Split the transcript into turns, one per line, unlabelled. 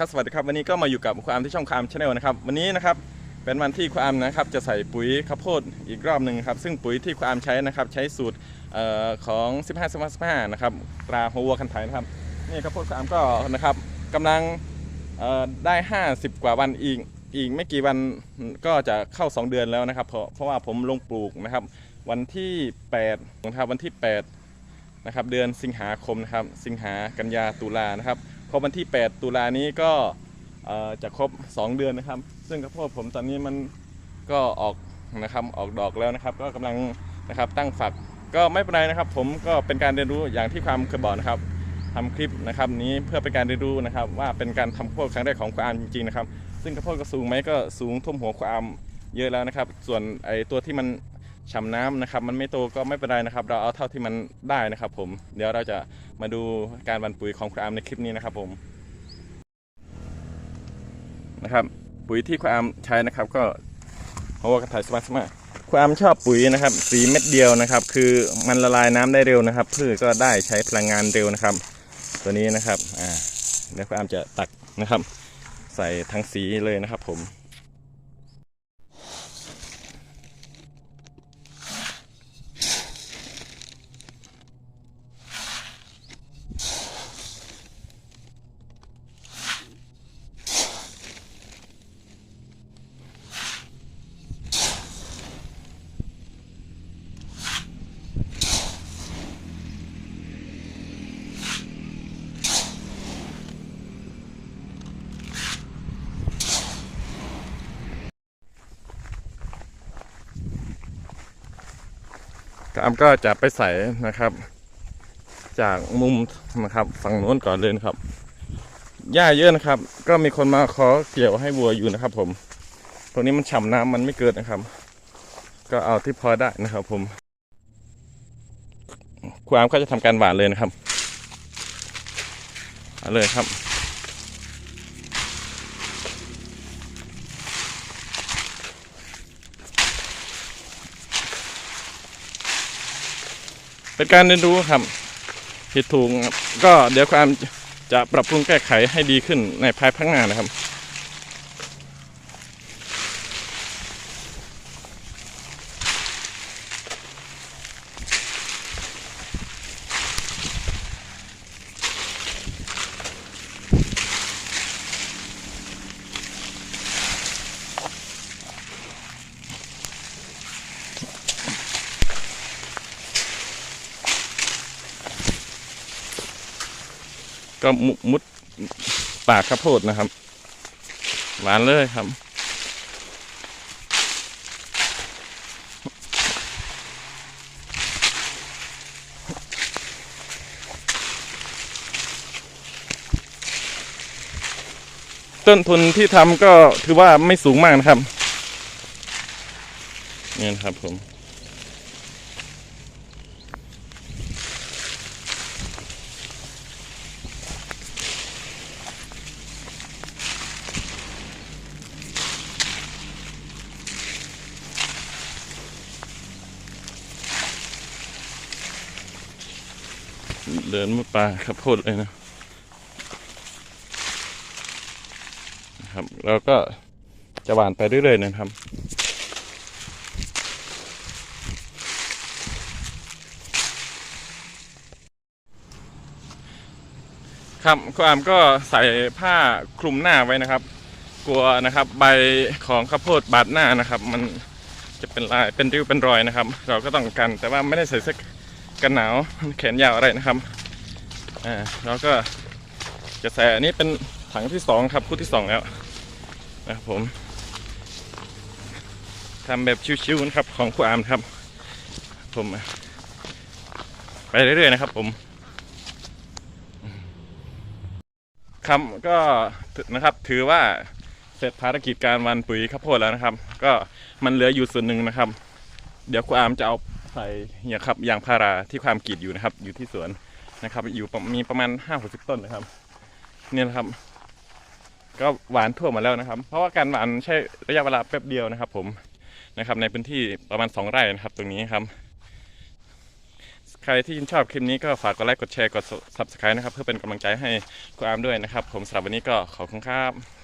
ครับสวัสดีครับวันนี้ก็มาอยู่กับความที่ช่องคามชาแนลนะครับวันนี้นะครับเป็นวันที่ความนะครับจะใส่ปุ๋ยข้าวโพดอีกรอบหนึ่งครับซึ่งปุ๋ยที่ความใช้นะครับใช้สูตรออของ 15 15 15นะครับตราหัวคันไถนะครับนี่ข้าวโพดความก็นะครับกำลังได้ 50 กว่าวันอีกอีกไม่กี่วันก็จะเข้า 2 เดือนแล้วนะครับเพราะเพราะว่าผมลงปลูกนะครับวันที่8นะครับวันที่8นะครับเดือนสิงหาคมนะครับสิงหากันยาตุลานะครับ พอวันที่ 8 ตุลานี้ก็จะครบ 2 เดือนนะครับ ซึ่งข้าวโพดผมตอนนี้มันก็ออกนะครับออกดอกแล้วนะครับ ก็กำลังนะครับตั้งฝักก็ไม่เป็นไรนะครับ ผมก็เป็นการเรียนรู้อย่างที่ความเคยบอกนะครับทำคลิปนะครับนี้เพื่อเป็นการเรียนรู้นะครับ ว่าเป็นการทำข้าวโพดครั้งแรกของความจริงๆนะครับ ซึ่งข้าวโพดก็สูงไหมก็สูงท่วมหัวความเยอะแล้วนะครับ ส่วนไอตัวที่มัน ฉ่ำน้ำนะครับ มันไม่โตก็ไม่เป็นไรนะครับ เราเอาเท่าที่มันได้นะครับ ผม เดี๋ยวเราจะมาดูการบรรปุ๋ยของคุณอามในคลิปนี้นะครับ ผมนะครับ ปุ๋ยที่คุณอามใช้นะครับ ก็หัวกระถายสมาร์ทสมาร์ทคุณอามชอบปุ๋ยนะครับ สีเม็ดเดียวนะครับ คือมันละลายน้ำได้เร็วนะครับ พืชก็ได้ใช้พลังงานเร็วนะครับ ตัวนี้นะครับอ่าเดี๋ยวคุณอามจะตักนะครับ ใส่ทั้งสีเลยนะครับ ผม กามก็จะไปใส่นะครับ จากมุมนะครับฝั่งโน้นก่อนเลยนะครับหญ้าเยอะนะครับ ก็มีคนมาขอเกี่ยวให้วัวอยู่นะครับ ผมตรงนี้มันฉ่ำน้ำมันไม่เกิดนะครับ ก็เอาที่พอได้นะครับ ผมครูอามก็จะทำการหวานเลยนะครับเอาเลยครับ เป็นการเรียนรู้ครับผิดถูกครับก็เดี๋ยวความจะปรับปรุงแก้ไขให้ดีขึ้นในภายภาคหน้านะครับ ก็มุมดปากข้าวโพดนะครับ หวานเลยครับ ต้นทุนที่ทำก็ถือว่าไม่สูงมากนะครับนี่นะครับผม เดินมุดป่าข้าวโพดเลยนะ นะครับแล้วก็จะหวานไปเรื่อยๆนะครับครับความก็ใส่ผ้าคลุมหน้าไว้นะครับ กลัวนะครับใบของข้าวโพดบาดหน้านะครับ มันจะเป็นลายเป็นริ้วเป็นรอยนะครับ เราก็ต้องกันแต่ว่าไม่ได้ใส่เสื้อ กันหนาวแขนยาวอะไรนะครับอ่าแล้วก็จะใส่อันนี้เป็นถังที่สองครับคู่ที่สองแล้วนะครับผมทำแบบชิวๆนะครับของครูอามครับ ผมไปเรื่อยๆนะครับผมครับก็นะครับถือว่าเสร็จภารกิจการวันปุ๋ยข้าวโพดแล้วนะครับ ก็มันเหลืออยู่ส่วนหนึ่งนะครับ เดี๋ยวครูอามจะเอา ใส่เนี่ยครับยางพาราที่ความกรีดอยู่นะครับ อยู่ที่สวนนะครับ อยู่มีประมาณห้าหกสิบต้นนะครับ เนี่ยนะครับ ก็หวานทั่วหมดแล้วนะครับ เพราะว่าการหวานใช้ระยะเวลาแป๊บเดียวนะครับ ผมนะครับ ในพื้นที่ประมาณสองไร่นะครับ ตรงนี้ครับใครที่ชื่นชอบคลิปนี้ก็ฝากกดไลค์กดแชร์กด subscribe นะครับ เพื่อเป็นกำลังใจให้คุณอามด้วยนะครับ ผมสำหรับวันนี้ก็ขอบคุณครับ